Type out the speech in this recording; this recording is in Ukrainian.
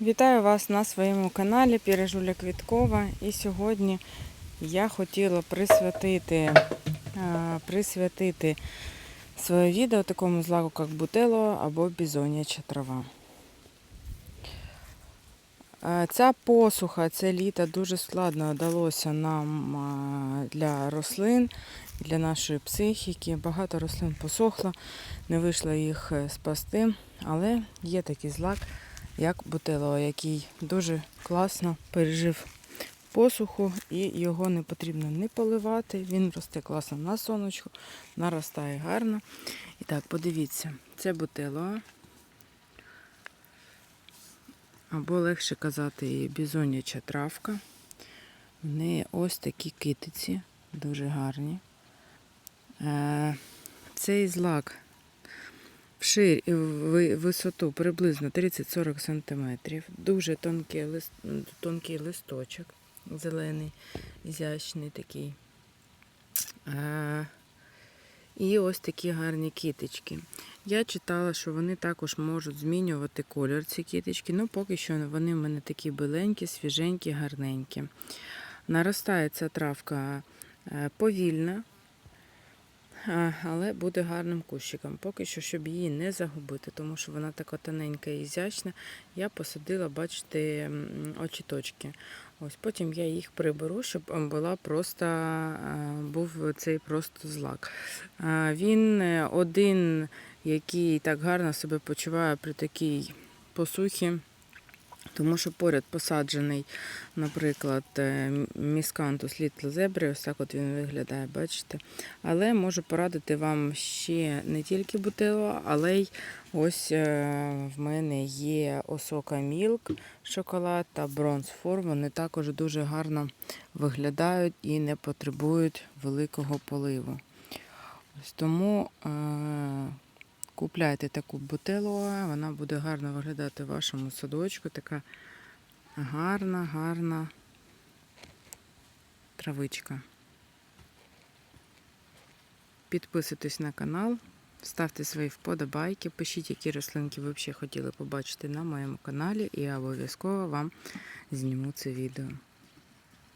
Вітаю вас на своєму каналі Пірежуля Квіткова. І сьогодні я хотіла присвятити, е, присвятити своє відео такому злаку, як бутело або бізоняча трава. Е, Ця посуха, це літо дуже складно далося нам е, для рослин, для нашої психіки. Багато рослин посохло, не вийшло їх спасти, але є такий злак, як бутило, який дуже класно пережив посуху і його не потрібно не поливати. Він росте класно на сонечку, наростає гарно. І так, подивіться, це бутило. Або легше казати бізоняча травка. В неї ось такі китиці, дуже гарні. Е, Цей злак вширь і в висоту приблизно 30-40 см. Дуже тонкий, лист, тонкий листочок, зелений, ізящний такий. Е, І ось такі гарні кіточки. Я читала, що вони також можуть змінювати колір ці кіточки. Ну, поки що вони в мене такі біленькі, свіженькі, гарненькі. Наростає ця травка е, повільно, а, але буде гарним кущиком. Поки що, щоб її не загубити, тому що вона така тоненька і ізящна, я посадила, бачите, очіточки. Ось потім я їх приберу, щоб була просто, був цей просто злак. Він е, один, який так гарно себе почуває при такій посухі, тому що поряд посаджений, наприклад, е, міскантус Little ось так от він виглядає, бачите. Але можу порадити вам ще не тільки бутило, але й ось е, в мене є осока Milk шоколад та Form. Вони також дуже гарно виглядають і не потребують великого поливу. Ось тому е, купляйте таку бутилу, вона буде гарно виглядати в вашому садочку. Така гарна, гарна травичка. Підписуйтесь на канал, ставте свої вподобайки, пишіть, які рослинки ви ще хотіли побачити на моєму каналі, і я обов'язково вам зніму це відео.